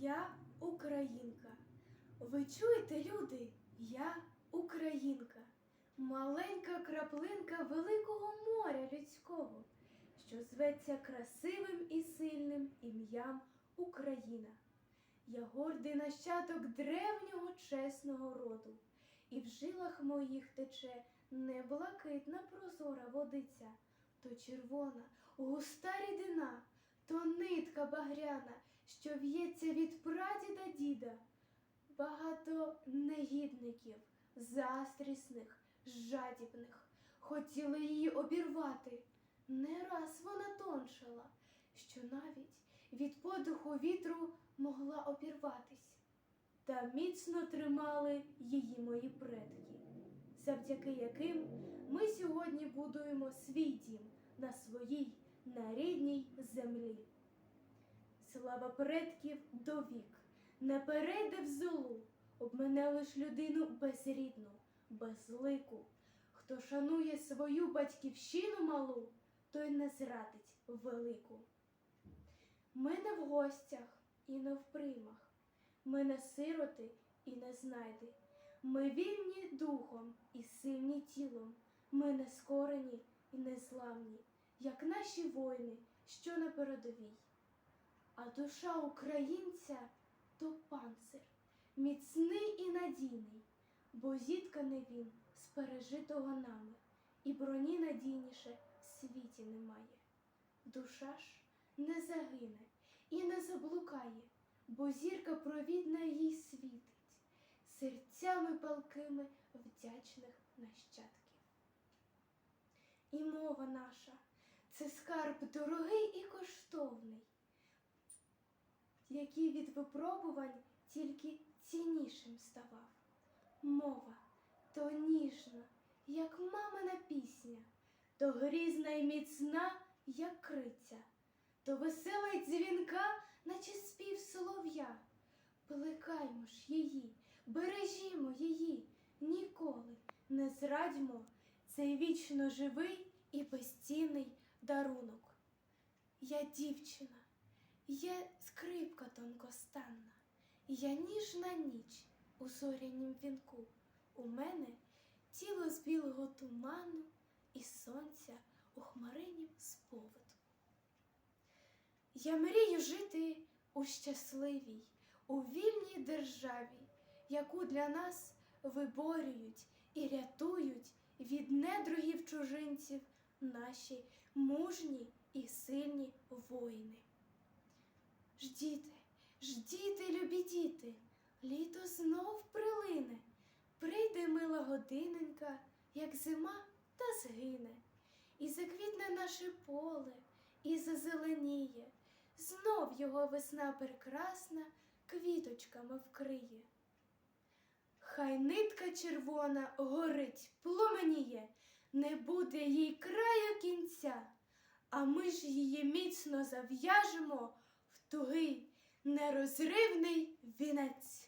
Я українка. Ви чуєте, люди? Я українка. Маленька краплинка великого моря людського, що зветься красивим і сильним ім'ям Україна. Я гордий нащадок древнього чесного роду, і в жилах моїх тече не блакитна прозора водиця, то червона, густа рідина, то нитка багряна, що в'ється від прадіда діда. Багато негідників, застрісних, жадібних, хотіли її обірвати. Не раз вона тоншала, що навіть від подуху вітру могла обірватись. Та міцно тримали її мої предки, завдяки яким ми сьогодні будуємо свій дім на своїй на рідній землі. Слава предків до вік, не перейде в золу, обмене лиш людину безрідну, безлику. Хто шанує свою батьківщину малу, той не зрадить велику. Ми не в гостях і не в примах, ми не сироти і не знайди. Ми вільні духом і сильні тілом, ми не скорені і не зламні, як наші воїни, що на передовій. А душа українця то панцир, міцний і надійний, бо зітканий він з пережитого нами, і броні надійніше в світі немає. Душа ж не загине і не заблукає, бо зірка провідна їй світить серцями палкими вдячних нащадків. І мова наша це скарб дорогий і коштовний, який від випробувань тільки ціннішим ставав. Мова то ніжна, як мамина пісня, то грізна й міцна, як криця, то весела й дзвінка, наче спів солов'я. Плекаймо ж її, бережімо її, ніколи не зрадьмо цей вічно живий і безцінний дарунок. Я дівчина, я скрипка тонкостанна, я ніжна ніч у зорянім вінку. У мене тіло з білого туману і сонця у хмаринім сповитку. Я мрію жити у щасливій, у вільній державі, яку для нас виборюють і рятують від недругів чужинців наші мужні і сильні воїни. Ждіте, ждіте, любі діти, літо знов прилине, прийде мила годиненька, як зима та згине, і заквітне наше поле, і зазеленіє, знов його весна прекрасна квіточками вкриє. Хай нитка червона горить, пломеніє, не буде їй краю кінця, а ми ж її міцно зав'яжемо тугий нерозривний вінець.